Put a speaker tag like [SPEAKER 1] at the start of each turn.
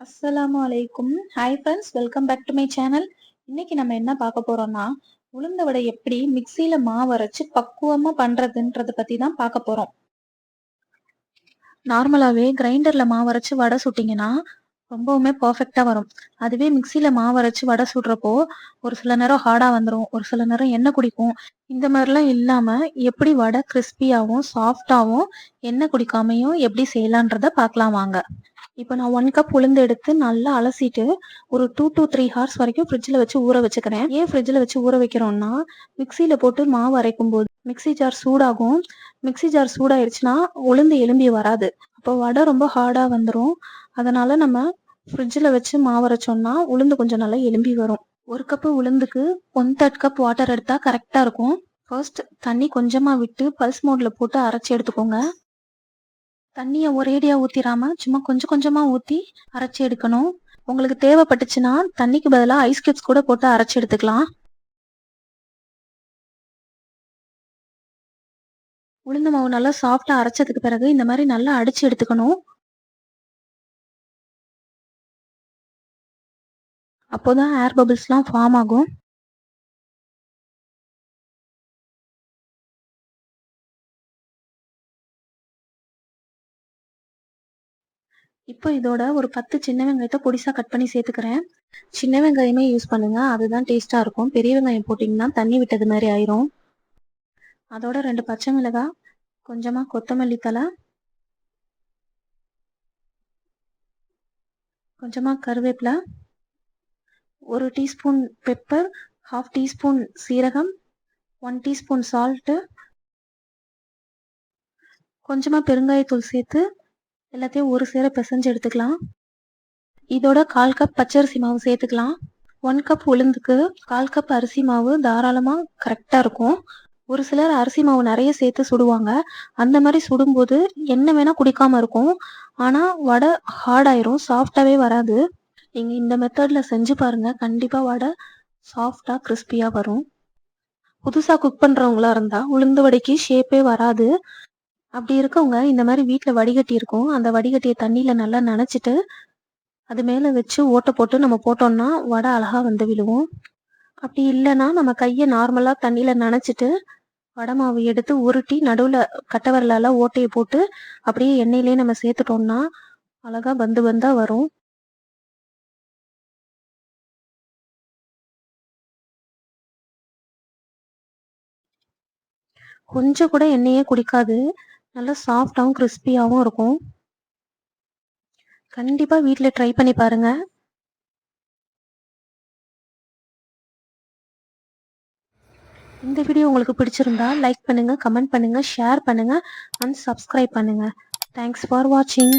[SPEAKER 1] அஸ்ஸலாமு அலைக்கும். Hi friends welcome back to my channel இன்னைக்கு நம்ம என்ன பார்க்க போறோம்னா உளுந்த வடை எப்படி மிக்சியில மாவு அரைச்சு பக்குவமா பண்றதுன்றத பத்தி தான் பார்க்க போறோம். நார்மலாவே கிரைண்டர்ல மாவு அரைச்சு வடை சுட்டிங்கன்னா ரொம்பவுமே பர்ஃபெக்டா வரும். அதுவே மிக்சியில மாவு அரைச்சு வடை சுடுறப்போ ஒரு சில நேரம் ஹார்டா வந்துடும் ஒரு சில நேரம் எண்ணெய் குடிக்கும். இந்த மாதிரிலாம் இல்லாம எப்படி வடை கிறிஸ்பியாகவும் சாஃப்டாகவும் எண்ணெய் குடிக்காமையும் எப்படி செய்யலான்றத பார்க்கலாம் வாங்க. இப்போ நான் ஒன் கப் உளுந்து எடுத்து நல்லா அலசிட்டு ஒரு டூ டு த்ரீ ஹார்ஸ் வரைக்கும் ஃப்ரிட்ஜில் வச்சு ஊற வச்சுக்கிறேன். ஏன் ஃப்ரிட்ஜில் வச்சு ஊற வைக்கிறோம்னா மிக்சியில் போட்டு மாவு அரைக்கும் போது மிக்சி ஜார் சூடாகும். மிக்சி ஜார் சூடாயிருச்சுன்னா உளுந்து எலும்பி வராது. அப்போ வடை ரொம்ப ஹார்டாக வந்துடும் அதனால நம்ம ஃப்ரிட்ஜில் வச்சு மாவு அரைச்சோம்னா உளுந்து கொஞ்சம் நல்லா எலும்பி வரும். ஒரு கப்பு உளுந்துக்கு ஒன் தேர்ட் கப் வாட்டர் எடுத்தால் கரெக்டாக இருக்கும். ஃபர்ஸ்ட் தண்ணி கொஞ்சமாக விட்டு பல்ஸ் மோடில் போட்டு அரைச்சி எடுத்துக்கோங்க. தண்ணியை ஒரேடியா ஊத்திராம சும்மா கொஞ்சம் கொஞ்சமா ஊத்தி அரைச்சி எடுக்கணும். உங்களுக்கு தேவைப்பட்டுச்சுன்னா தண்ணிக்கு பதிலாக ஐஸ் கியூப்ஸ் கூட போட்டு அரைச்சி எடுத்துக்கலாம். உளுந்து மாவு நல்லா சாஃப்டா அரைச்சதுக்கு பிறகு இந்த மாதிரி நல்லா அடிச்சு எடுத்துக்கணும். அப்போதான் ஏர் பபிள்ஸ்லாம் ஃபார்ம் ஆகும். இப்போ இதோட ஒரு பத்து சின்ன வெங்காயத்தை பொடிசா கட் பண்ணி சேர்த்துக்கிறேன். சின்ன வெங்காயமே யூஸ் பண்ணுங்க. அதுதான் டேஸ்டா இருக்கும். பெரிய வெங்காயம் போட்டிங்கன்னா தண்ணி விட்டது மாதிரி ஆயிரும். அதோட ரெண்டு பச்சை மிளகாய் கொஞ்சமா கொத்தமல்லி தலை கொஞ்சமா கருவேப்பிலை ஒரு டீஸ்பூன் பெப்பர் ஹாஃப் டீஸ்பூன் சீரகம் ஒன் டீஸ்பூன் சால்ட்டு கொஞ்சமா பெருங்காயத்தூள் சேர்த்து எல்லாத்தையும் ஒரு சேர பிசைஞ்சு எடுத்துக்கலாம். இதோட கால் கப் பச்சரிசி மாவு சேர்த்துக்கலாம். ஒன் கப் உளுந்துக்கு கால் கப் அரிசி மாவு தாராளமாக கரெக்டாக இருக்கும். ஒரு சிலர் அரிசி மாவு நிறைய சேர்த்து சுடுவாங்க. அந்த மாதிரி சுடும்போது என்ன வேணால் குடிக்காம இருக்கும். ஆனால் வடை ஹார்டாயிரும் சாஃப்டாகவே வராது. நீங்கள் இந்த மெத்தடில் செஞ்சு பாருங்கள் கண்டிப்பாக வடை சாஃப்டாக கிறிஸ்பியாக வரும். புதுசாக குக் பண்ணுறவங்களா இருந்தால் உளுந்து வடைக்கு ஷேப்பே வராது. அப்படி இருக்கவங்க இந்த மாதிரி வீட்டில் வடிகட்டி இருக்கும். அந்த வடிகட்டியை தண்ணியில் நல்லா நனைச்சிட்டு அது மேலே வச்சு ஓட்டை போட்டு நம்ம போட்டோம்னா வடை அழகாக வந்து விழுவோம். அப்படி இல்லைன்னா நம்ம கையை நார்மலாக தண்ணியில் நனைச்சிட்டு வடை மாவு எடுத்து உருட்டி நடுவில் கட்டவரலால் ஓட்டையை போட்டு அப்படியே எண்ணெயிலே நம்ம சேர்த்துட்டோம்னா அழகாக பந்து பந்தாக வரும். கொஞ்சம் கூட எண்ணெயே குடிக்காது. நல்லா சாஃப்டாகவும் கிறிஸ்பியாகவும் இருக்கும். கண்டிப்பாக வீட்டில் ட்ரை பண்ணி பாருங்க. இந்த வீடியோ உங்களுக்கு பிடிச்சிருந்தா லைக் பண்ணுங்க கமெண்ட் பண்ணுங்க ஷேர் பண்ணுங்க அண்ட் சப்ஸ்கிரைப் பண்ணுங்க. தேங்க்ஸ் ஃபார் வாட்சிங்